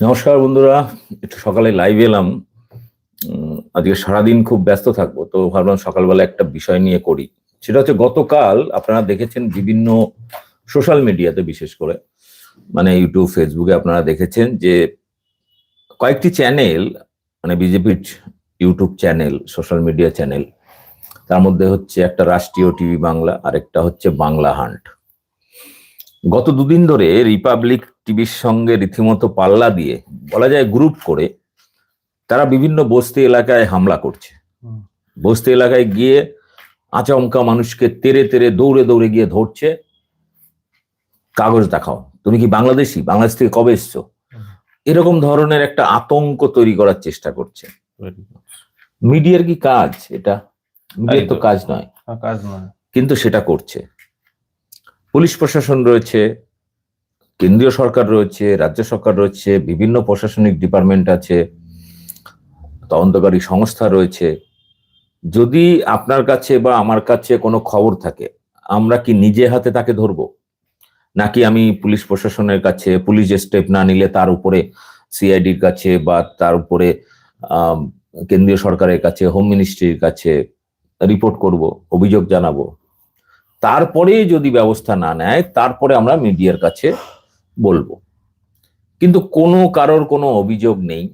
নমস্কার বন্ধুরা, একটু সকালে লাইভ এলাম। আজকে সারাদিন খুব ব্যস্ত থাকব, তো ভাবলাম সকালবেলা একটা বিষয় নিয়ে করি। সেটা হচ্ছে গতকাল আপনারা দেখেছেন বিভিন্ন সোশ্যাল মিডিয়াতে বিশেষ করে মানে ইউটিউব ফেসবুকে আপনারা দেখেছেন যে কয়েকটি চ্যানেল মানে বিজেপির YouTube channel social media channel তার মধ্যে হচ্ছে একটা রাষ্ট্রীয় টিভি বাংলা আর একটা হচ্ছে বাংলা হান্ট গত দুদিন ধরে রিপাবলিক টিভির সঙ্গে রীতিমতো পাল্লা দিয়ে বলা যায় গ্রুপ করে তারা বিভিন্ন বস্তি এলাকায় হামলা করছে। বস্তি এলাকায় গিয়ে আচমকা মানুষকে তেরে তেরে দৌড়ে দৌড়ে গিয়ে ধরছে। কাগজ দেখাও। তুমি কি বাংলাদেশি? বাংলাদেশ থেকে কবে এসছো? এরকম ধরনের একটা আতঙ্ক তৈরি করার চেষ্টা করছে। মিডিয়ার কি কাজ এটা? মিডিয়ার তো কাজ নয়। হ্যাঁ, কাজ নয়। কিন্তু সেটা করছে। পুলিশ প্রশাসন রয়েছে, কেন্দ্রীয় সরকার রয়েছে, রাজ্য সরকার রয়েছে, বিভিন্ন প্রশাসনিক ডিপার্টমেন্ট আছে, তদন্তকারী সংস্থা রয়েছে। যদি আপনার কাছে বা আমার কাছে কোনো খবর থাকে, আমরা কি নিজে হাতে তাকে ধরবো? নাকি আমি পুলিশ প্রশাসনের কাছে, পুলিশ স্টেপ না নিলে তার উপরে, সিআইডির কাছে বা তার উপরে কেন্দ্রীয় সরকারের কাছে, হোম মিনিস্ট্রির কাছে রিপোর্ট করব, অভিযোগ জানাব? তারপরে যদি ব্যবস্থা না নেয়, তারপরে আমরা মিডিয়ার কাছে বলব। কিন্তু কোনো কারোর কোনো অভিযোগ নেই।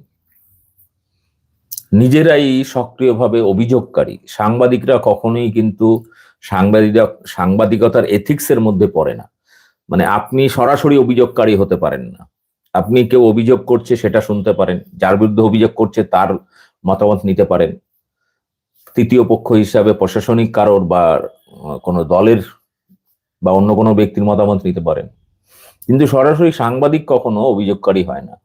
নিজেরাই সক্রিয়ভাবে অভিযোগকারী। সাংবাদিকরা কখনোই কিন্তু সাংবাদিক, সাংবাদিকতার এথিক্সের মধ্যে পড়ে না। মানে আপনি সরাসরি অভিযোগকারী হতে পারেন না। আপনি কেউ অভিযোগ করছে সেটা শুনতে পারেন, যার বিরুদ্ধে অভিযোগ করছে তার মতামত নিতে পারেন। তৃতীয় পক্ষ হিসাবে প্রশাসনিক কারোর বা কোনো দলের বা অন্য কোনো ব্যক্তির মতামত নিতে পারেন। কিন্তু সরাসরি সাংবাদিক কখনো অভিযোগকারী হয় না।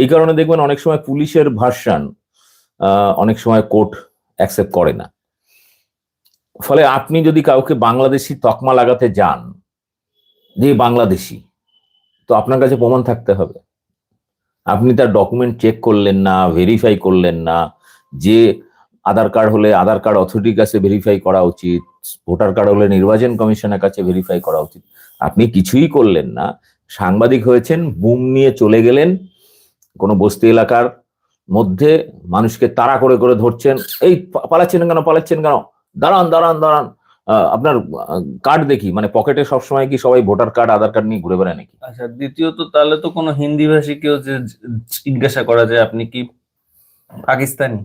এই কারণে দেখবেন অনেক সময় পুলিশের ভার্সান অনেক সময় কোর্ট অ্যাকসেপ্ট করে না। ফলে আপনি যদি কাউকে বাংলাদেশি তকমা লাগাতে যান, যে বাংলাদেশি, তো আপনার কাছে প্রমাণ থাকতে হবে। আপনি তার ডকুমেন্ট চেক করলেন না ভেরিফাই করলেন না, যে আধার কার্ড হলে আধার কার্ড অথরিটির কাছে ভেরিফাই করা উচিত ভোটার কার্ড হলে নির্বাচন কমিশনের কাছে ভেরিফাই করা উচিত। আপনি কিছুই করলেন না। সাংবাদিক হয়েছেন, বুম নিয়ে চলে গেলেন কোনো বস্তি এলাকার মধ্যে, মানুষকে তাড়া করে করে ধরছেন। এই পালাচ্ছেন কেন? পালাচ্ছেন কেন? দাঁড়ান দাঁড়ান দাঁড়ান। আপনার কার্ড দেখি। মানে পকেটে সবসময় কি সবাই ভোটার কার্ড, আধার কার্ড নিয়ে ঘুরে বেড়ায় নাকি? আচ্ছা দ্বিতীয়ত তাহলে তো কোনো হিন্দি ভাষী কেউ যে জিজ্ঞাসা করা যায়, আপনি কি পাকিস্তানি?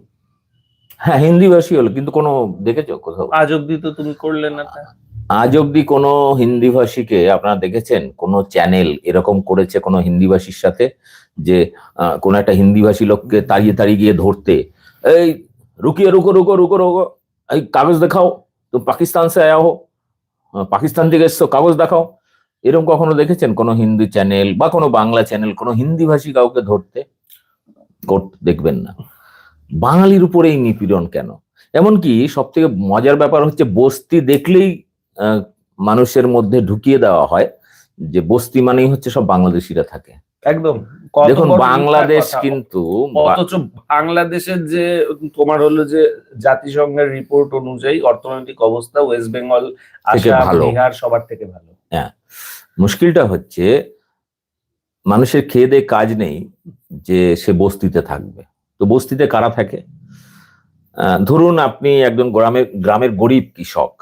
হ্যাঁ হিন্দি ভাষী হলো কিন্তু কোনো দেখেছ কোথাও? আজ অব্দি তো তুমি করলে না। আজ অব্দি কোনো হিন্দি ভাষীকে আপনারা দেখেছেন? কোনো চ্যানেল এরকম করেছে কোনো হিন্দি ভাষীর সাথে? যে কোনো একটা হিন্দি ভাষী লোককে তাড়িয়ে তাড়িয়ে গিয়ে ধরতে এই রুকিয়ে রুকো রুকো রুকো রুকো এই কাগজ দেখাও তুমি পাকিস্তান সে আয়া হো পাকিস্তান থেকে এসছো কাগজ দেখাও। এরকম কখনো দেখেছেন কোনো হিন্দি চ্যানেল বা কোনো বাংলা চ্যানেল কোনো হিন্দি ভাষী কাউকে ধরতে? দেখবেন না। বাঙালির উপরে এই নিপীড়ন কেন? এমনকি সব থেকে মজার ব্যাপার হচ্ছে বস্তি দেখলেই আহ, মানুষের মধ্যে ঢুকিয়ে দেওয়া হয় যে বস্তি মানেই হচ্ছে সব বাংলাদেশিরা থাকে। একদম। দেখুন বাংলাদেশ কিন্তু অথচ বাংলাদেশের যে তোমার হলো যে জাতিসংঘের রিপোর্ট অনুযায়ী অর্থনৈতিক অবস্থা ওয়েস্ট বেঙ্গল আসাম। বিহার সবার থেকে ভালো। হ্যাঁ। মুশকিলটা হচ্ছে মানুষের খেয়ে দেয়ে কাজ নেই যে সে বস্তিতে থাকবে। তো বস্তিতে কারা থাকে? ধরুন আপনি একজন গ্রামের গ্রামের গরিব কৃষক,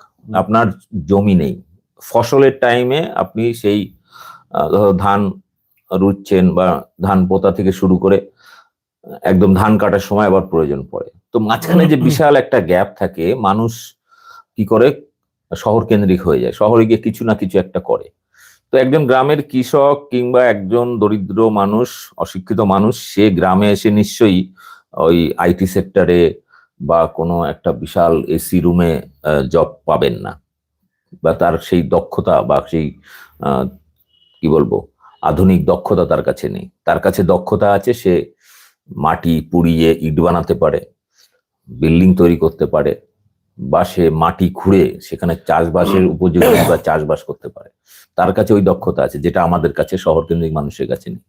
আপনার জমি নেই। ফসলের টাইমে আপনি সেই ধান রুচ্ছেন বা ধান পোতা থেকে শুরু করে, একদম ধান কাটার সময় আবার প্রয়োজন পড়ে। তো মাঝখানে যে বিশাল একটা গ্যাপ থাকে, মানুষ কি করে? শহর কেন্দ্রিক হয়ে যায়। শহরে গিয়ে কিছু না কিছু একটা করে। তো একজন গ্রামের কৃষক কিংবা একজন দরিদ্র মানুষ, অশিক্ষিত মানুষ, সে গ্রামে এসে নিশ্চয়ই ওই আইটি সেক্টরে বা কোনো একটা বিশাল এসি রুমে জব পাবেন না। বা তার সেই দক্ষতা বা সেই কি বলব, আধুনিক দক্ষতা তার কাছে নেই। তার কাছে দক্ষতা আছে, সে মাটি পুড়িয়ে ইট বানাতে পারে, বিল্ডিং তৈরি করতে পারে বা সে মাটি খুঁড়ে সেখানে চাষবাসের উপযোগী বা চাষবাস করতে পারে। তার কাছে ওই দক্ষতা আছে যেটা আমাদের কাছে শহর কেন্দ্রিক মানুষের কাছে নেই।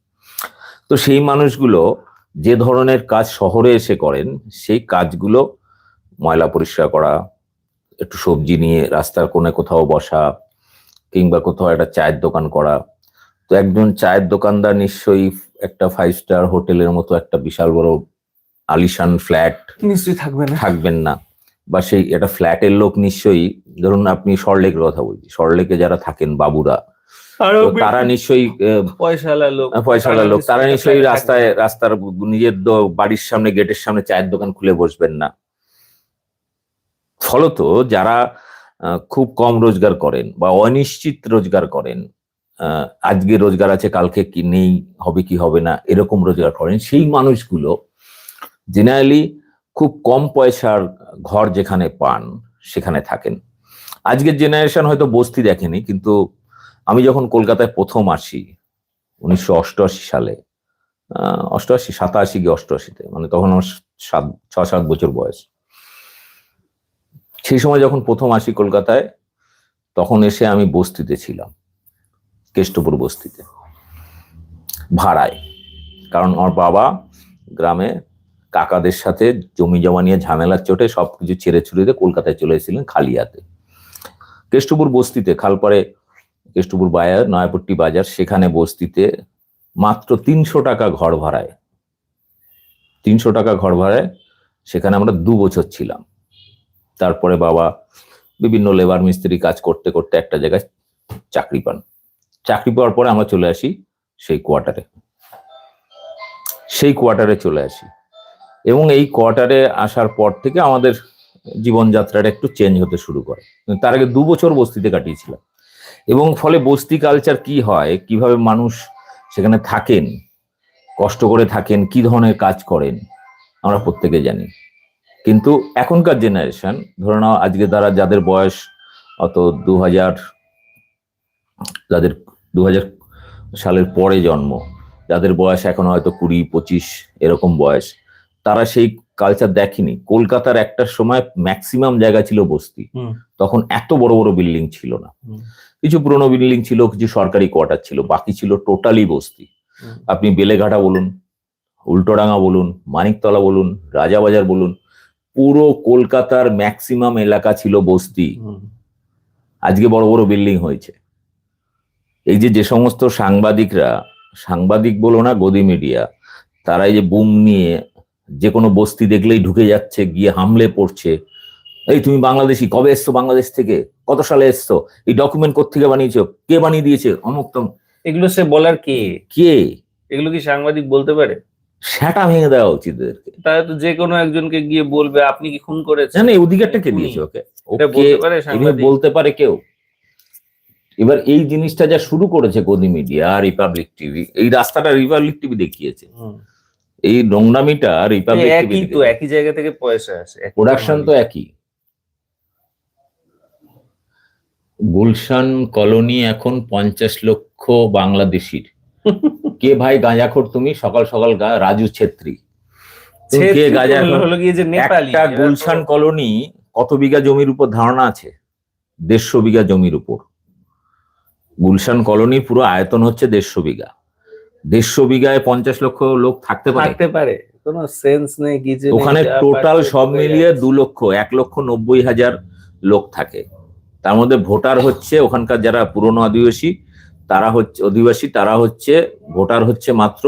তো সেই মানুষগুলো যে ধরনের কাজ শহরে এসে করেন সেই কাজগুলো ময়লা পরিষ্কার করা একটু সবজি নিয়ে রাস্তার কোণে কোথাও বসা কিংবা কোথাও একটা চায়ের দোকান করা। তো একজন চায়ের দোকানদার নিশ্চয়ই একটা ফাইভ স্টার হোটেলের মতো একটা বিশাল বড় আলিশান ফ্ল্যাট নিশ্চয়ই থাকবেন না। থাকবেন না। বা সেই একটা ফ্ল্যাটের লোক নিশ্চয়ই ধরুন আপনি সরলেকের কথা বলছি সরলেকে যারা থাকেন বাবুরা তারা নিশ্চয়ই পয়সালা লোক। পয়সাওয়ালা লোক তারা নিশ্চয়ই রাস্তায় রাস্তার নিজের দ- বাড়ির সামনে গেটের সামনে চায়ের দোকান খুলে বসবেন না। ফলত যারা আহ, খুব কম রোজগার করেন বা অনিশ্চিত রোজগার করেন আহ, আজকে রোজগার আছে কালকে কি নেই হবে কি হবে না এরকম রোজগার করেন সেই মানুষগুলো জেনারেলি খুব কম পয়সার ঘর যেখানে পান, সেখানে থাকেন। আজকের জেনারেশন হয়তো বস্তি দেখেনি, কিন্তু আমি যখন কলকাতায় প্রথম আসি, উনিশশো অষ্টআশি সালে অষ্টআশি, সাতাশি কি অষ্টআশিতে মানে তখন আমার সাত ছ সাত বছর বয়স। সেই সময় যখন প্রথম আসি কলকাতায়, তখন এসে আমি বস্তিতে ছিলাম, কেষ্টপুর বস্তিতে, ভাড়ায়। কারণ আমার বাবা গ্রামে কাকাদের সাথে জমি জমা নিয়ে ঝামেলার চোটে সবকিছু ছেড়ে ছুড়ে দিয়ে কলকাতায় চলে এসেছিলেন খালিয়াতে। কেষ্টপুর বস্তিতে, খালপাড়ে কেষ্টপুর বাজার, নয়াপট্টি বাজার, সেখানে বস্তিতে মাত্র তিনশো টাকা ঘর ভাড়ায়। তিনশো টাকা ঘর ভাড়ায় সেখানে আমরা দু বছর ছিলাম। তারপরে বাবা বিভিন্ন লেবার মিস্ত্রি কাজ করতে করতে একটা জায়গায় চাকরি পান। চাকরি পাওয়ার পরে আমরা চলে আসি সেই কোয়ার্টারে সেই কোয়ার্টারে চলে আসি। এবং এই কোয়ার্টারে আসার পর থেকে আমাদের জীবনযাত্রাটা একটু চেঞ্জ হতে শুরু করে। তার আগে দু বছর বস্তিতে কাটিয়েছিলাম। এবং ফলে বস্তি কালচার কি হয়, কীভাবে মানুষ সেখানে থাকেন, কষ্ট করে থাকেন, কি ধরনের কাজ করেন, আমরা প্রত্যেকে জানি। কিন্তু এখনকার জেনারেশন ধরে নাও আজকে তারা যাদের বয়স অত দু হাজার, যাদের দু হাজার সালের পরে জন্ম, যাদের বয়স এখন হয়তো কুড়ি, পঁচিশ, এরকম বয়স তারা সেই কালচার দেখেনি। কলকাতার একটা সময় ম্যাক্সিমাম জায়গা ছিল বস্তি। তখন এত বড় বড় বিল্ডিং ছিল না। কিছু পুরনো বিল্ডিং ছিল কিছু সরকারি কোয়ার্টার ছিল বাকি ছিল টোটালি বস্তি। আপনি বেলেঘাটা বলুন উল্টোডাঙ্গা বলুন মানিকতলা বলুন রাজাবাজার বলুন পুরো কলকাতার ম্যাক্সিমাম এলাকা ছিল বস্তি। আজকে বড় বড় বিল্ডিং হয়েছে। এই যে যে সমস্ত সাংবাদিকরা সাংবাদিক বলো না গদি মিডিয়া তারা এই যে বুম নিয়ে যে কোনো বস্তি দেখলেই ঢুকে যাচ্ছে গিয়ে হামলে পড়ছে। এই তুমি বাংলাদেশি কবে এসছো বাংলাদেশ থেকে? কত সালে এসছো? এই ডকুমেন্ট কোথেকে বানিয়েছো? কে বানিয়ে দিয়েছে? অমুক তম এগুলো সে বলার কে? কে? এগুলো কি সাংবাদিক বলতে পারে? সেটা ভেঙে দেওয়া উচিত এদেরকে। তাহলে তো যে কোনো একজনকে গিয়ে বলবে আপনি কি খুন করেছেন? এই অধিকারটা কে দিয়েছে ওকে? বলতে পারে বলতে পারে কেউ? এবার এই জিনিসটা যা শুরু করেছে গদি মিডিয়া রিপাবলিক টিভি এই রাস্তাটা রিপাবলিক টিভি দেখিয়েছে। এই নোংরামিটা রিপাবলিক একই তো একই জায়গা থেকে পয়সা আসে প্রোডাকশন তো একই। গুলশান কলোনি এখন পঞ্চাশ লক্ষ বাংলাদেশির। কে ভাই গাঁজাখোর তুমি? সকাল সকাল গা- রাজু ছেত্রী। কে একটা গুলশান কলোনি কত বিঘা জমির উপর ধারণা আছে? দেড়শো বিঘা জমির উপর। গুলশান কলোনি পুরো আয়তন হচ্ছে দেড়শো বিঘা। দেড়শো বিঘায় পঞ্চাশ লক্ষ লোক থাকতে পারে? থাকতে পারে। কোনো সেন্স নেই কিছু নেই, ওখানে টোটাল সব মিলিয়ে দু লক্ষ এক লক্ষ নব্বই হাজার লোক থাকে। তার মধ্যে ভোটার হচ্ছে ওখানকার যারা পুরনো আদিবাসী তারা হচ্ছে অধিবাসী তারা হচ্ছে ভোটার হচ্ছে মাত্র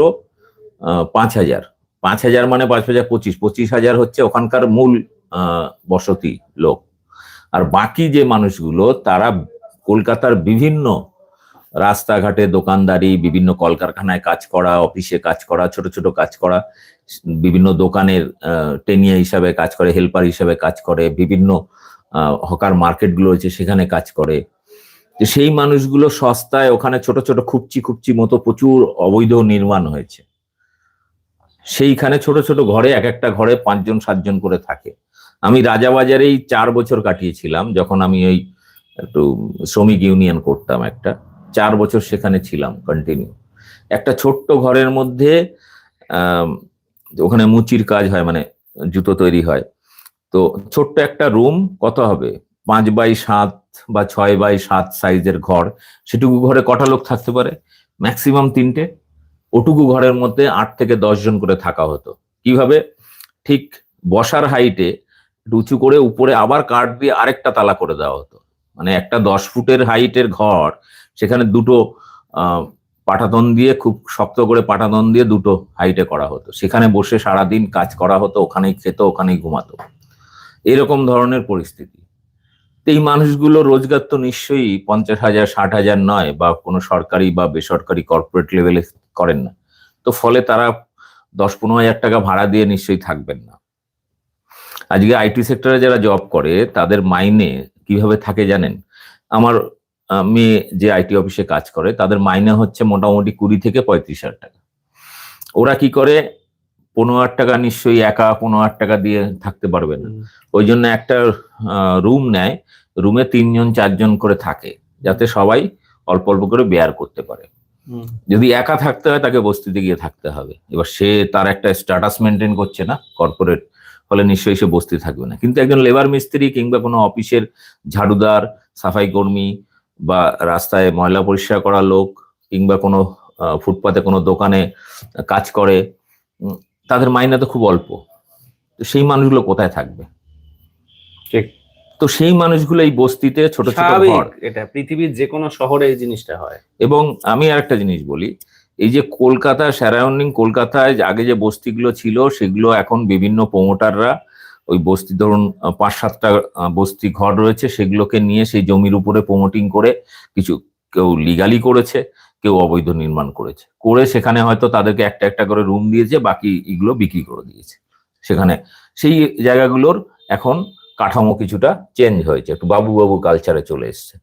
পাঁচ হাজার। পাঁচ হাজার মানে পাঁচ হাজার পঁচিশ পঁচিশ হাজার হচ্ছে ওখানকার মূল আহ, বসতি লোক। আর বাকি যে মানুষগুলো তারা কলকাতার বিভিন্ন রাস্তাঘাটে দোকানদারি, বিভিন্ন কলকারখানায় কাজ করা, অফিসে কাজ করা, ছোট ছোট কাজ করা, বিভিন্ন দোকানের টেনিয়া হিসাবে কাজ করে, হেল্পার হিসাবে কাজ করে, বিভিন্ন হকার মার্কেটগুলো রয়েছে সেখানে কাজ করে। সেই মানুষগুলো সস্তায় ওখানে ছোট ছোট খুপচি খুপচি মতো প্রচুর অবৈধ নির্মাণ হয়েছে। সেইখানে ছোট ছোট ঘরে, এক একটা ঘরে পাঁচজন, সাতজন করে থাকে। আমি রাজাবাজারেই চার বছর কাটিয়েছিলাম, যখন আমি ওই একটু শ্রমিক ইউনিয়ন করতাম একটা। চার বছর সেখানে ছিলাম কন্টিনিউ একটা ছোট্ট ঘরের মধ্যে ওখানে মুচির কাজ হয় মানে জুতো তৈরি হয়। তো ছোট্ট একটা রুম কত হবে? পাঁচ বাই সাত বা ছয় বাই সাত সাইজের ঘর, সেটুকু ঘরে কটা লোক থাকতে পারে? ম্যাক্সিমাম তিনটে। ওটুকু ঘরের মধ্যে আট থেকে দশ জন করে থাকা হতো। কীভাবে? ঠিক বসার হাইটে উঁচু করে উপরে আবার কাঠ দিয়ে আরেকটা তালা করে দেওয়া হতো। মানে একটা দশ ফুটের হাইটের ঘর সেখানে দুটো পাটাতন দিয়ে, খুব শক্ত করে পাটাতন দিয়ে দুটো হাইটে করা হতো। সেখানে বসে সারাদিন কাজ করা হতো, ওখানেই খেত, ওখানেই ঘুমাতো। এরকম ধরনের পরিস্থিতি। এই মানুষগুলো রোজগার তো নিশ্চয়ই পঞ্চাশ হাজার, ষাট হাজার নয় বা কোনো সরকারি বা বেসরকারি কর্পোরেট লেভেলে করেন না। তো ফলে তারা দশ পনেরো হাজার টাকা ভাড়া দিয়ে নিশ্চয়ই থাকবেন না। আজকে আইটি সেক্টরে যারা জব করে, তাদের মাইনে কীভাবে থাকে জানেন? আমার মেয়ে যে আইটি অফিসে কাজ করে তাদের মাইনে হচ্ছে মোটামুটি কুড়ি থেকে পঁয়ত্রিশ হাজার টাকা। ওরা কি করে? পনেরো হাজার টাকা নিশ্চয়ই একা পনেরো হাজার টাকা দিয়ে থাকতে পারবে না। ওই জন্য একটা রুম নেয়। রুমে তিনজন চারজন করে থাকে যাতে সবাই অল্প অল্প করে বেয়ার করতে পারে। যদি একা থাকতে হয় তাকে বস্তিতে গিয়ে থাকতে হবে। এবার সে তার একটা স্ট্যাটাস মেনটেন করছে না কর্পোরেট ফলে নিশ্চয়ই সে বস্তি থাকবে না। কিন্তু একজন লেবার মিস্ত্রি কিংবা কোনো অফিসের ঝাড়ুদার সাফাই কর্মী বা রাস্তায় ময়লা পরিষ্কার করা লোক কিংবা কোনো ফুটপাতে কোনো দোকানে কাজ করে তাদের মাইনে তো খুব অল্প। তো সেই মানুষগুলো কোথায় থাকবে? ঠিক। তো সেই মানুষগুলো এই বস্তিতে ছোট ছোট ঘর। এটা পৃথিবীর যে কোনো শহরে এই জিনিসটা হয়। এবং আমি আর একটা জিনিস বলি এই যে কলকাতা সারাউন্ডিং কলকাতায় আগে যে বস্তিগুলো ছিল সেগুলো এখন বিভিন্ন প্রমোটাররা ওই বস্তি ধরুন পাঁচ সাতটা বস্তি ঘর রয়েছে সেগুলোকে নিয়ে সেই জমির উপরে প্রমোটিং করে কিছু কেউ লিগালি করেছে কেউ অবৈধ নির্মাণ করেছে। করে সেখানে হয়তো তাদেরকে একটা একটা করে রুম দিয়েছে বাকি এগুলো বিক্রি করে দিয়েছে। সেখানে সেই জায়গাগুলোর এখন কাঠামো কিছুটা চেঞ্জ হয়েছে একটু বাবু বাবু কালচারে চলে এসছে।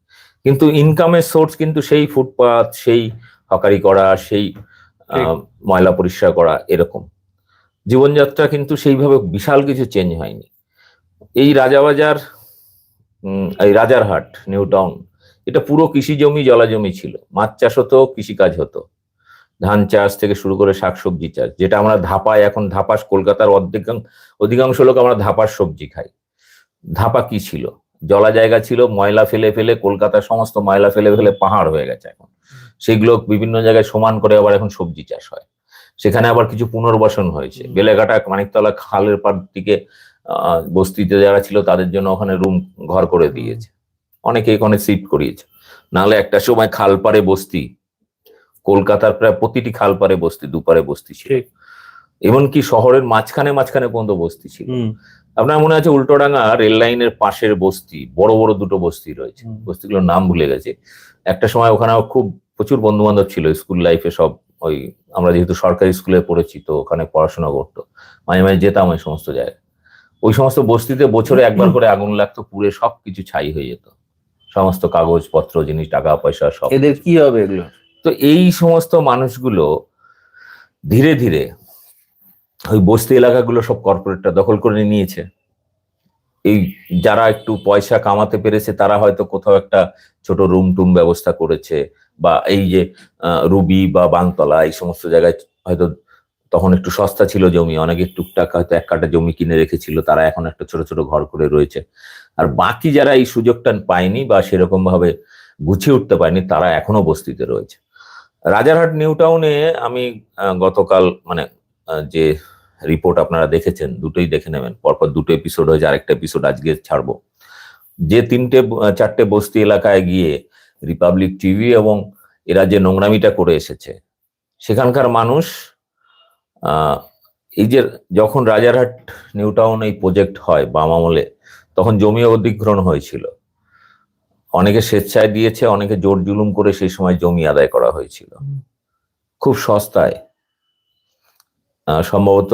কিন্তু ইনকামের সোর্স কিন্তু সেই ফুটপাথ সেই হকারি করা সেই ময়লা পরিষ্কার করা এরকম। জীবনযাত্রা কিন্তু সেইভাবে বিশাল কিছু চেঞ্জ হয়নি। এই রাজাবাজার এই রাজারহাট নিউ টাউন এটা পুরো কৃষি জমি জলা জমি ছিল। মাছ চাষ হতো, কৃষিকাজ হতো। ধান চাষ থেকে শুরু করে শাকসবজি চাষ, যেটা আমরা ধাপায়, এখন ধাপাস, কলকাতার অর্ধেকাংশ অধিকাংশ লোক আমরা ধাপাস সবজি খাই। ধাপা কি ছিল? জলা জায়গা ছিল, ময়লা ফেলে ফেলে, কলকাতার সমস্ত ময়লা ফেলে ফেলে পাহাড় হয়ে গেছে এখন। সেগুলো বিভিন্ন জায়গায় সমান করে আবার এখন সবজি চাষ হয়। সেখানে আবার কিছু পুনর্বাসন হয়েছে। বেলেঘাটা মানিকতলা খালের পার দিকে আহ, বস্তিতে যারা ছিল তাদের জন্য ওখানে রুম ঘর করে দিয়েছে। অনেকে এখানে শিফট করিয়েছে। নাহলে একটা সময় খালপাড়ে বস্তি কলকাতার প্রায় প্রতিটি খালপাড়ে বস্তি দুপারে বস্তি ছিল। এমনকি শহরের মাঝখানে মাঝখানে পর্যন্ত বস্তি ছিল। আপনার মনে আছে উল্টোডাঙ্গা রেল লাইনের পাশের বস্তি বড় বড় দুটো বস্তি রয়েছে। বস্তিগুলোর নাম ভুলে গেছে। একটা সময় ওখানে খুব প্রচুর বন্ধু বান্ধব ছিল স্কুল লাইফে সব ওই আমরা যেহেতু সরকারি স্কুলে পড়েছি তো ওখানে পড়াশোনা করতো। মাঝে মাঝে যেতাম ওই সমস্ত জায়গায়। ওই সমস্ত বস্তিতে বছরে একবার করে আগুন লাগতো পুড়ে সব কিছু ছাই হয়ে যেত। সমস্ত কাগজপত্র জিনিস টাকা পয়সা সব এদের কি হবে এগুলো? তো এই সমস্ত মানুষগুলো ধীরে ধীরে ওই বস্তি এলাকাগুলো সব কর্পোরেটটা দখল করে নিয়েছে। এই যারা একটু পয়সা কামাতে পেরেছে, তারা হয়তো কোথাও একটা ছোট রুম টুম ব্যবস্থা করেছে বা এই যে রুবি বা বানতলা এই সমস্ত জায়গায় হয়তো তখন একটু সস্তা ছিল জমি, অনেকে টুকটাক হয়তো এক কাটা জমি কিনে রেখেছিল, তারা এখন একটা ছোট ছোট ঘর করে রয়েছে। আর বাকি যারা এই সুযোগটা পায়নি বা সেরকম ভাবে গুছিয়ে উঠতে পারেনি, তারা এখনও বস্তিতে রয়েছে। রাজারহাট নিউ টাউনে আমি গতকাল মানে যে রিপোর্ট আপনারা দেখেছেন দুটোই দেখে নেবেন। পরপর দুটো এপিসোড হয়েছে আরেকটা এপিসোড আজকে ছাড়বো। যে তিনটে চারটে বস্তি এলাকায় গিয়ে রিপাবলিক টিভি এবং এরা যে নোংরামিটা করে এসেছে সেখানকার মানুষ আহ, এই যে যখন রাজারহাট নিউ টাউন এই প্রজেক্ট হয় বাম আমলে তখন জমি অধিগ্রহণ হয়েছিল। অনেকে স্বেচ্ছায় দিয়েছে অনেকে জোর জুলুম করে সেই সময় জমি আদায় করা হয়েছিল। খুব সস্তায়। সম্ভবত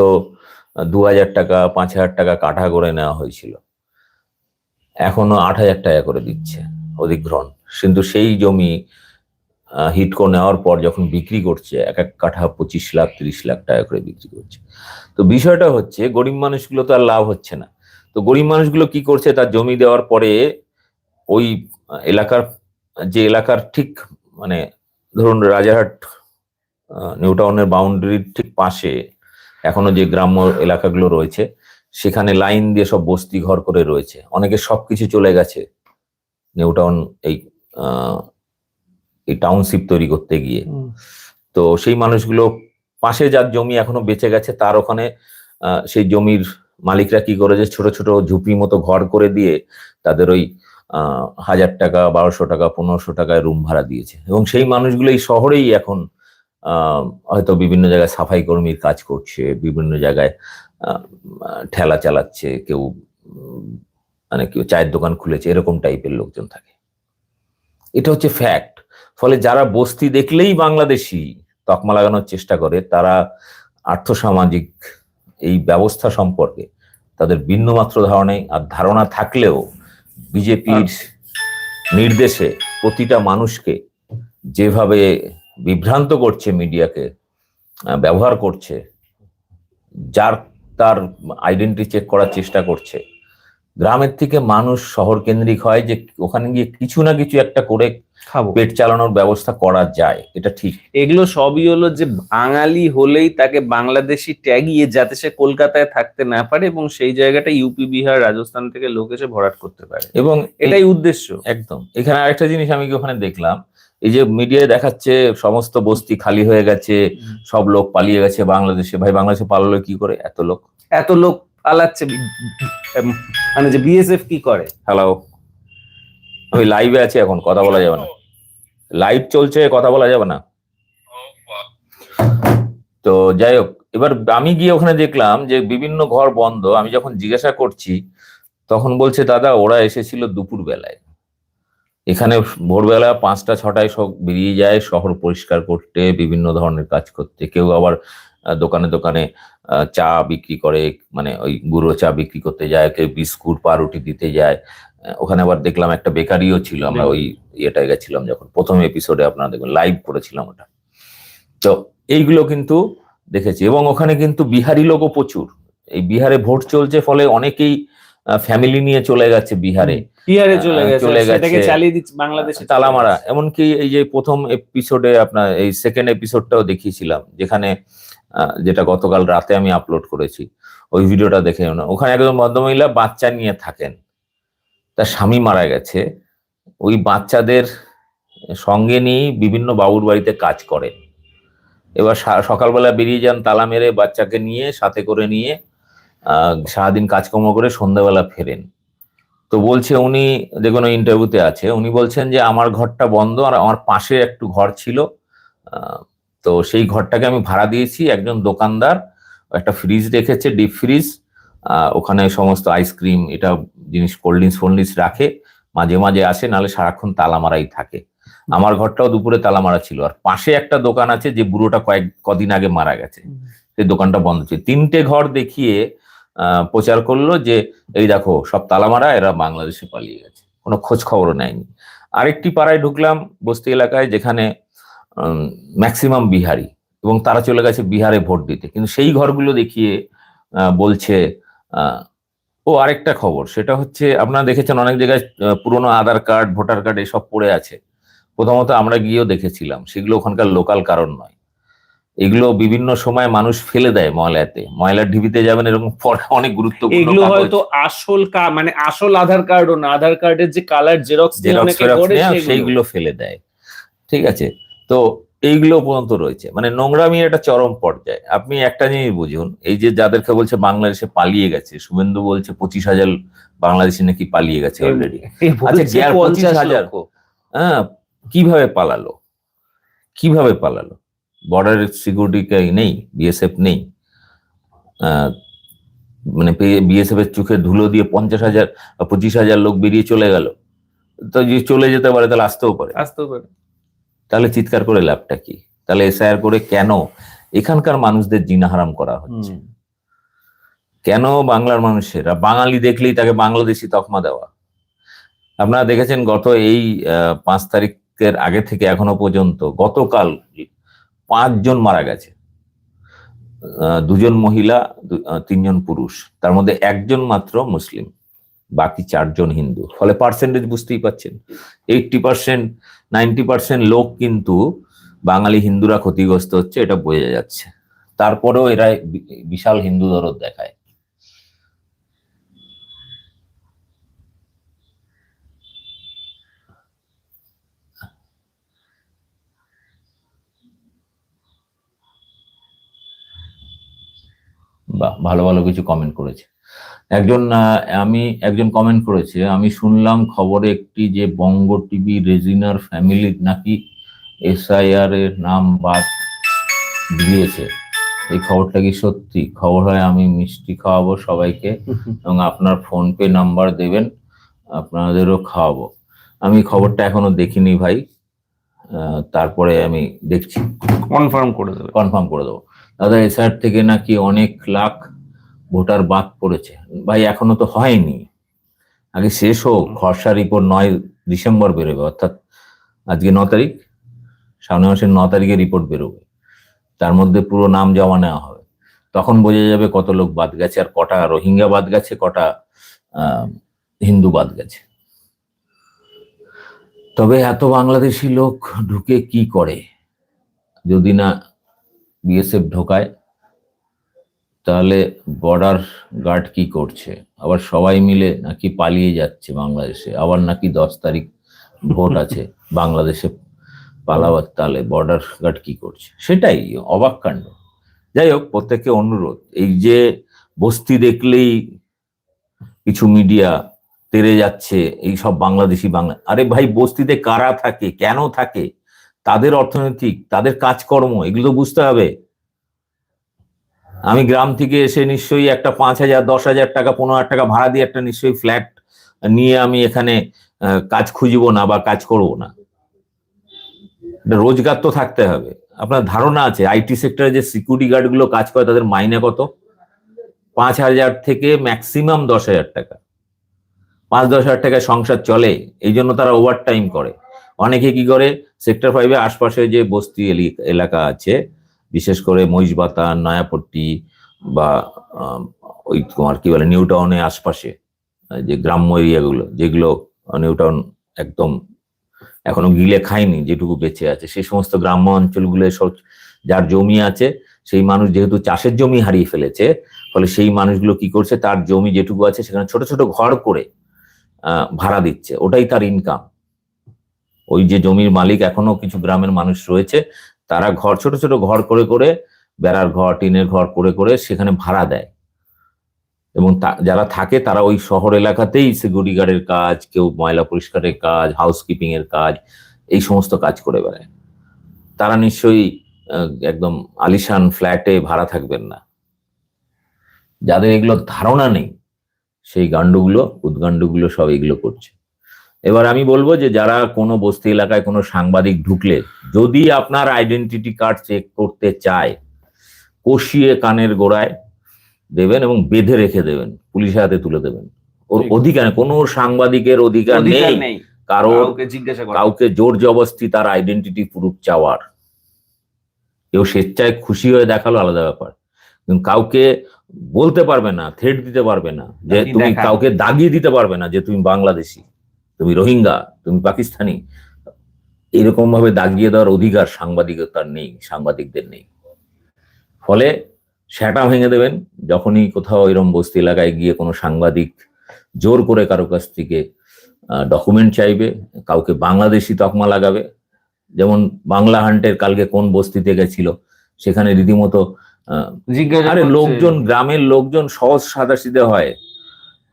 দু হাজার টাকা পাঁচ হাজার টাকা কাঠা করে নেওয়া হয়েছিল। এখনও আট হাজার টাকা করে দিচ্ছে অধিগ্রহণ। কিন্তু সেই জমি হিটকো নেওয়ার পর যখন বিক্রি করছে এক এক কাঠা পঁচিশ লাখ তিরিশ লাখ টাকা করে বিক্রি করছে। তো বিষয়টা হচ্ছে গরিব মানুষগুলো তো আর লাভ হচ্ছে না। তো গরিব মানুষগুলো কি করছে তার জমি দেওয়ার পরে ওই এলাকার যে এলাকার ঠিক মানে ধরুন রাজারহাট আহ, নিউ টাউনের বাউন্ডারির ঠিক পাশে এখনও যে গ্রাম্য এলাকাগুলো রয়েছে সেখানে লাইন দিয়ে সব বস্তি ঘর করে রয়েছে। অনেকে সবকিছু চলে গেছে নিউ টাউন এই এই টাউনশিপ তৈরি করতে গিয়ে। তো সেই মানুষগুলো পাশে যার জমি এখনও বেঁচে গেছে তার ওখানে সেই জমির মালিকরা কি করেছে ছোট ছোট ঝুপড়ি মতো ঘর করে দিয়ে তাদের ওই আহ, হাজার টাকা বারোশো টাকা পনেরোশো টাকায় রুম ভাড়া দিয়েছে। এবং সেই মানুষগুলো এই শহরেই এখন হয়তো বিভিন্ন জায়গায় সাফাই কর্মীর কাজ করছে, বিভিন্ন জায়গায় ঠেলা চালাচ্ছে, কেউ মানে কেউ চায়ের দোকান খুলেছে, এরকম টাইপের লোকজন থাকে। এটা হচ্ছে ফ্যাক্ট ফলে যারা বস্তি দেখলেই বাংলাদেশি, তকমা লাগানোর চেষ্টা করে, তারা আর্থসামাজিক এই ব্যবস্থা সম্পর্কে তাদের বিন্দুমাত্র ধারণে আর ধারণা থাকলেও বিজেপির নির্দেশে প্রতিটা মানুষকে যেভাবে বিভ্রান্ত করছে মিডিয়াকে ব্যবহার করছে যার তার আইডেন্টি চেক করার চেষ্টা করছে। গ্রামের থেকে মানুষ শহর কেন্দ্রিক হয় যে ওখানে গিয়ে কিছু না কিছু একটা করে পেট চালানোর ব্যবস্থা করা যায় এটা ঠিক। এগুলো সবই হলো যে বাঙালি হলেই তাকে বাংলাদেশি ট্যাগিয়ে যাতে সে কলকাতায় থাকতে না পারে এবং সেই জায়গাটা ইউপি বিহার রাজস্থান থেকে লোক এসে ভরাট করতে পারে। এবং এটাই উদ্দেশ্য। একদম। এখানে আরেকটা জিনিস আমি ওখানে দেখলাম এই যে মিডিয়ায় দেখাচ্ছে সমস্ত বস্তি খালি হয়ে গেছে সব লোক পালিয়ে গেছে বাংলাদেশে। ভাই বাংলাদেশে পালালো কি করে? এত লোক। এত লোক পালাচ্ছে। মানে যে বিএসএফ কি করে? হ্যালো ওই লাইভে আছে এখন কথা বলা যাবে না। লাইভ চলছে কথা বলা যাবে না। তো যাই হোক এবার আমি গিয়ে ওখানে দেখলাম যে বিভিন্ন ঘর বন্ধ। আমি যখন জিজ্ঞাসা করছি তখন বলছে দাদা ওরা এসেছিল দুপুর বেলায় এখানে ভোরবেলা পাঁচটা ছটায় সব বেরিয়ে যায় শহর পরিষ্কার করতে বিভিন্ন ধরনের কাজ করতে। কেউ আবার দোকানে দোকানে চা বিক্রি করে মানে ওই গুঁড়ো চা বিক্রি করতে যায় কেউ বিস্কুট পাউরুটি দিতে যায়। ওখানে আবার দেখলাম একটা বেকারিও ছিল আমরা ওই ইয়েটায় গেছিলাম যখন প্রথম এপিসোডে আপনারা দেখবেন লাইভ করেছিলাম ওটা। তো এইগুলো কিন্তু দেখেছি এবং ওখানে কিন্তু বিহারি লোকও প্রচুর। এই বিহারে ভোট চলছে ফলে অনেকেই ফ্যামিলি নিয়ে চলে গেছে বিহারে। বিহারে চলে আহ, গেছে সেটাকে। চালিয়ে দিচ্ছে বাংলাদেশে তালামারা। এমনকি এই যে প্রথম এপিসোডে আপনার এই সেকেন্ড এপিসোডটাও দেখিয়েছিলাম যেখানে যেটা গতকাল রাতে আমি আপলোড করেছি। ওই ভিডিওটা দেখে। ওখানে একজন ভদ্রমহিলা বাচ্চা নিয়ে থাকেন। তার স্বামী মারা গেছে। ওই বাচ্চাদের সঙ্গে নিয়ে বিভিন্ন বাবুর বাড়িতে কাজ করেন। এবার সকালবেলা বেরিয়ে যান তালা মেরে বাচ্চাকে নিয়ে সাথে করে নিয়ে আহ, সারাদিন কাজকর্ম করে সন্ধ্যাবেলা ফেরেন। তো বলছে উনি দেখুন ওই ইন্টারভিউতে আছে। উনি বলছেন যে আমার ঘরটা বন্ধ আর আমার পাশে একটু ঘর ছিল। তো সেই ঘরটাকে আমি ভাড়া দিয়েছি। একজন দোকানদার একটা ফ্রিজ রেখেছে ডিপ ফ্রিজ ওখানে সমস্ত আইসক্রিম এটা জিনিস কোল্ড ড্রিঙ্কস ফোল্ড ড্রিঙ্কস রাখে। মাঝে মাঝে আসে নাহলে সারাক্ষণ তালা মারাই থাকে। আমার ঘরটাও দুপুরে তালা মারা ছিল। আর পাশে একটা দোকান আছে যে বুড়োটা কয়েক কদিন আগে মারা গেছে। সেই দোকানটা বন্ধ ছিল। তিনটে ঘর দেখিয়ে প্রচার করল যে, এই দেখো, সব তালামারা এরা বাংলাদেশে পালিয়ে গেছে। কোনো খোঁজ খবরও নেয়নি। আরেকটি পাড়ায় ঢুকলাম বস্তি এলাকায় যেখানে ম্যাক্সিমাম বিহারি এবং তারা চলে গেছে বিহারে ভোট দিতে। কিন্তু সেই ঘরগুলো দেখিয়ে বলছে ও আরেকটা খবর, সেটা হচ্ছে আপনারা দেখেছেন অনেক জায়গায় পুরনো আধার কার্ড, ভোটার কার্ড এসব পড়ে আছে। প্রথমত আমরা গিয়েও দেখেছিলাম, সেগুলো ওখানকার লোকাল কারণ নয়। এগুলো বিভিন্ন সময় মানুষ ফেলে দেয় ময়লাতে। ময়লার ঢিবিতে যাবেন এরকম পরে অনেক গুরুত্বপূর্ণ এগুলো হয়তো আসল কা- মানে আসল আধার কার্ডও না আধার কার্ডের যে কালার জেরক্স জেরক্স। সেইগুলো ফেলে দেয়। ঠিক আছে? তো এইগুলো পর্যন্ত রয়েছে। মানে নোংরামি একটা চরম পর্যায়ে। আপনি একটা জিনিস বুঝুন এই যে যাদেরকে বলছে বাংলাদেশে পালিয়ে গেছে শুভেন্দু বলছে পঁচিশ হাজার বাংলাদেশে নাকি পালিয়ে গেছে অলরেডি আচ্ছা, পঁচিশ হাজার। হ্যাঁ কীভাবে পালালো? কীভাবে পালালো? বর্ডার সিকিউরিটি নেই বিএসএফ নেই মানে বিএসএফ এর চোখে ধুলো দিয়ে পঞ্চাশ হাজার পঁচিশ হাজার লোক বেরিয়ে চলে গেল। তো যে চলে যেতে পারে তাহলে আসতেও পারে। আসতেও পারে। তাহলে চিৎকার করে লাভটা কি? তাহলে এসআইআর করে কেন এখানকার মানুষদের জিনাহারাম করা হচ্ছে? কেন বাংলার মানুষের বাঙালি দেখলেই তাকে বাংলাদেশি তকমা দেওয়া? আপনারা দেখেছেন গত এই পাঁচ তারিখের আগে থেকে এখনও পর্যন্ত গতকাল পাঁচজন মারা গেছে। দুজন মহিলা তিনজন পুরুষ। তার মধ্যে একজন মাত্র মুসলিম, বাকি চারজন হিন্দু। ফলে পার্সেন্টেজ বুঝতেই পাচ্ছেন। এইটটি পার্সেন্ট নাইনটি পার্সেন্ট লোক কিন্তু বাঙালি হিন্দুরা ক্ষতিগ্রস্ত হচ্ছে, এটা বোঝা যাচ্ছে। তারপরেও এরা বিশাল হিন্দু দরদ দেখায়। বাহ ভালো ভালো কিছু কমেন্ট করেছে। একজন আমি একজন কমেন্ট করেছে আমি শুনলাম খবরে একটি যে বঙ্গ টিভি রেজিনার ফ্যামিলির নাকি এসআইআর এর নাম বাদ দিয়েছে। এই খবরটা কি সত্যি? খবর হয় আমি মিষ্টি খাওয়াবো সবাইকে এবং আপনার ফোন পে নাম্বার দেবেন আপনাদেরও খাওয়াবো। আমি খবরটা এখনও দেখিনি ভাই তারপরে আমি দেখছি। কনফার্ম করে দেবে। কনফার্ম করে দেবো। দাদা এসআর থেকে নাকি অনেক লাখ ভোটার বাদ পড়েছে। ভাই, এখনও তো হয়নি। আগে শেষ হোক খরসা রিপোর্ট নয় ডিসেম্বর বেরোবে, অর্থাৎ আজকে ন তারিখ। সামনে মাসের ন তারিখে রিপোর্ট বেরোবে। তার মধ্যে পুরো নাম জমা নেওয়া হবে। তখন বোঝা যাবে কত লোক বাদ গেছে আর কটা রোহিঙ্গা বাদ গেছে, কটা হিন্দু বাদ গেছে। তবে এত বাংলাদেশি লোক ঢুকে কি করে? যদি না বিএসএফ ঢোকায় তাহলে বর্ডার গার্ড কি করছে? আবার সবাই মিলে নাকি পালিয়ে যাচ্ছে বাংলাদেশে আবার নাকি দশ তারিখ ভোট আছে বাংলাদেশে পালাবার তাহলে বর্ডার গার্ড কি করছে? সেটাই অবাক কাণ্ড। যাই হোক প্রত্যেককে অনুরোধ এই যে বস্তি দেখলেই কিছু মিডিয়া তেরে যাচ্ছে এই সব বাংলাদেশি বাংলা আরে ভাই বস্তিতে কারা থাকে? কেন থাকে? তাদের অর্থনৈতিক, তাদের কাজকর্ম, এগুলো বুঝতে হবে। আমি গ্রাম থেকে এসে নিশ্চয়ই একটা পাঁচ হাজার, দশ হাজার টাকা, পনেরো হাজার টাকা ভাড়া দিয়ে একটা নিশ্চয়ই ফ্ল্যাট নিয়ে আমি এখানে কাজ খুঁজবো না বা কাজ করব না। রোজগার তো থাকতে হবে। আপনার ধারণা আছে আইটি সেক্টরে যে সিকিউরিটি গার্ডগুলো কাজ করে, তাদের মাইনে কত? পাঁচ হাজার থেকে ম্যাক্সিমাম দশ হাজার টাকা। পাঁচ, দশ হাজার টাকায় সংসার চলে, এই জন্য তারা ওভার টাইম করে। অনেকে কি করে? সেক্টর ফাইভে আশপাশে যে বস্তি এলি- এলাকা আছে, বিশেষ করে মহিষবাতা, নয়াপট্টি বা ওই তোমার কি বলে, নিউ টাউনের আশপাশে যে গ্রাম্য এরিয়াগুলো যেগুলো নিউ টাউন একদম এখনও গিলে খায়নি, যেটুকু বেঁচে আছে, সেই সমস্ত গ্রাম্য অঞ্চলগুলো যার জমি আছে, সেই মানুষ যেহেতু চাষের জমি হারিয়ে ফেলেছে, ফলে সেই মানুষগুলো কি করছে, তার জমি যেটুকু আছে, সেখানে ছোট ছোট ঘর করে ভাড়া দিচ্ছে, ওটাই তার ইনকাম ওই যে জমির মালিক এখনও কিছু গ্রামের মানুষ রয়েছে, তারা ঘর, ছোট ছোট ঘর করে করে বেড়ার ঘর, টিনের ঘর করে করে সেখানে ভাড়া দেয়। এবং যারা থাকে তারা ওই শহর এলাকাতেই সিকিউরিটি গার্ডের কাজ, কেউ ময়লা পরিষ্কারের কাজ হাউসকিপিং এর কাজ, এই সমস্ত কাজ করে বেড়ায়। তারা নিশ্চয়ই একদম আলিশান ফ্ল্যাটে ভাড়া থাকবেন না। যাদের এগুলো ধারণা নেই, সেই গান্ডুগুলো উদ্গান্ডুগুলো সব এগুলো করছে। এবার আমি বলব যে যারা কোনো বস্তি এলাকায় কোনো সাংবাদিক ঢুকলে যদি আপনার আইডেন্টিটি কার্ড চেক করতে চায় কষিয়ে কানের গোড়ায় দেবেন এবং বেঁধে রেখে দেবেন পুলিশের হাতে তুলে দেবেন। ওর অধিকার কোনো সাংবাদিকের অধিকার নেই। কারও কাউকে জিজ্ঞাসা করা। কাউকে জোর জবস্তি তার আইডেন্টিটি প্রুফ চাওয়ার। কেউ স্বেচ্ছায় খুশি হয়ে দেখাল আলাদা ব্যাপার। কিন্তু কাউকে বলতে পারবে না থ্রেট দিতে পারবে না যে তুমি কাউকে দাগিয়ে দিতে পারবে না যে তুমি বাংলাদেশি। তুমি রোহিঙ্গা তুমি পাকিস্তানি। এরকম ভাবে দাগিয়ে দেওয়ার অধিকার সাংবাদিকতার নেই সাংবাদিকদের নেই। ফলে সেটা ভেঙে দেবেন যখনই কোথাও এরম বস্তি এলাকায় গিয়ে কোনো সাংবাদিক জোর করে কারও কাছ থেকে ডকুমেন্ট চাইবে কাউকে বাংলাদেশি তকমা লাগাবে যেমন বাংলা হান্টের কালকে কোন বস্তিতে গেছিল সেখানে রীতিমতো জিজ্ঞাসা লোকজন গ্রামের লোকজন সহজ সাদা সিধে হয়।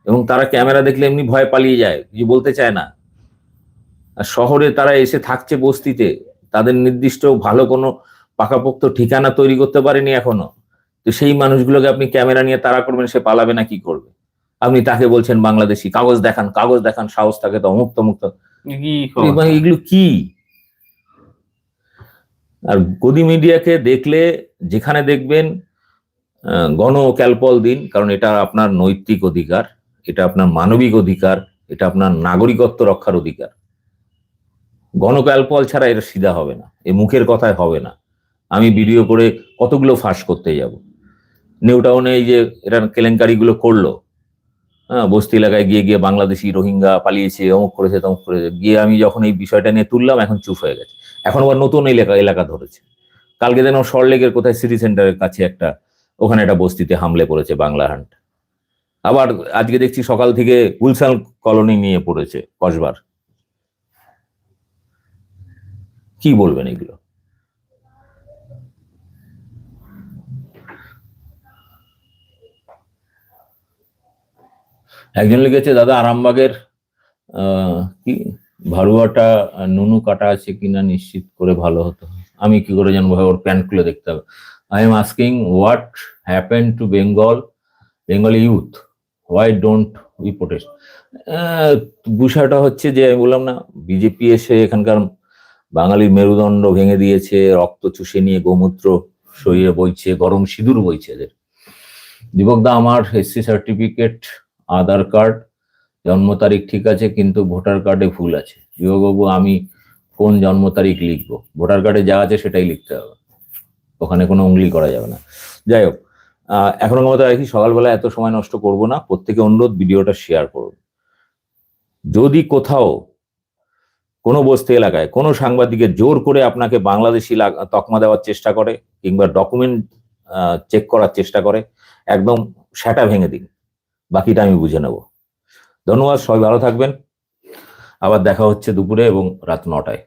এবং তারা ক্যামেরা দেখলে এমনি ভয় পালিয়ে যায় কিছু বলতে চায় না। আর শহরে তারা এসে থাকছে বস্তিতে তাদের নির্দিষ্ট ভালো কোনো পাকাপোক্ত ঠিকানা তৈরি করতে পারেনি এখনও। তো সেই মানুষগুলোকে আপনি ক্যামেরা নিয়ে তারা করবেন সে পালাবে না কি করবে? আপনি তাকে বলছেন বাংলাদেশি কাগজ দেখান কাগজ দেখান সাহস থাকে তো অমুক তমুক তো। কি এগুলো কি? আর গদি মিডিয়াকে দেখলে যেখানে দেখবেন আহ, গণ ক্যালপল দিন কারণ এটা আপনার নৈতিক অধিকার। এটা আপনার মানবিক অধিকার, এটা আপনার নাগরিকত্ব রক্ষার অধিকার। গণক্যালপল ছাড়া এটা সিধা হবে না এই মুখের কথায় হবে না। আমি ভিডিও করে কতগুলো ফাঁস করতে যাব। নিউ টাউনে এই যে এরা কেলেঙ্কারিগুলো করল হ্যাঁ বস্তি এলাকায় গিয়ে গিয়ে বাংলাদেশি রোহিঙ্গা পালিয়েছে, অমুক করেছে, তমুক করেছে, গিয়ে আমি যখন এই বিষয়টা নিয়ে তুললাম, এখন চুপ হয়ে গেছে। এখন আবার নতুন এলাকা এলাকা ধরেছে। কালকে যেন সরলেগের কোথায় সিটি সেন্টারের কাছে একটা, ওখানে একটা বস্তিতে হামলে পড়েছে বাংলা হান্ট আবার আজকে দেখছি সকাল থেকে গুলশান কলোনি নিয়ে পড়েছে কসবার। কি বলবেন এগুলো? একজন লিখেছে দাদা আরামবাগের কি? ভাড়ুয়াটা আহ, নুনু কাটা আছে কিনা নিশ্চিত করে ভালো হতো। আমি কি করে জানব? ভাই ওর প্যান্ট খুলে দেখতে হবে। I am asking what happen to Bengal Bengal youth why don't we protest বিষয়টা হচ্ছে যে আমি বললাম না বিজেপি এসে এখানকার বাঙালির মেরুদণ্ড ভেঙে দিয়েছে, রক্ত চুষে নিয়ে গোমূত্র শরীরে বইছে, গরম সিঁদুর বইছে এদের। দীপকদা, আমার এসসি সার্টিফিকেট আধার কার্ড, জন্ম তারিখ ঠিক আছে, কিন্তু ভোটার কার্ডে ভুল আছে। দীপকবাবু, আমি কোন জন্ম তারিখ লিখব? ভোটার কার্ডে যা আছে সেটাই লিখতে হবে। ওখানে কোনো উংলি করা যাবে না। যাই হোক এখনও মতো রাখি, সকালবেলা এত সময় নষ্ট করব না, প্রত্যেকে অনুরোধ, ভিডিওটা শেয়ার করুন। যদি কোথাও কোনো বস্তি এলাকায় কোনো সাংবাদিকের জোর করে আপনাকে বাংলাদেশি তকমা দেওয়ার চেষ্টা করে, কিংবা ডকুমেন্ট চেক করার চেষ্টা করে, একদম সেটা ভেঙে দিন। বাকিটা আমি বুঝে নেব। ধন্যবাদ, সবাই ভালো থাকবেন। আবার দেখা হচ্ছে দুপুরে এবং রাত নটায়।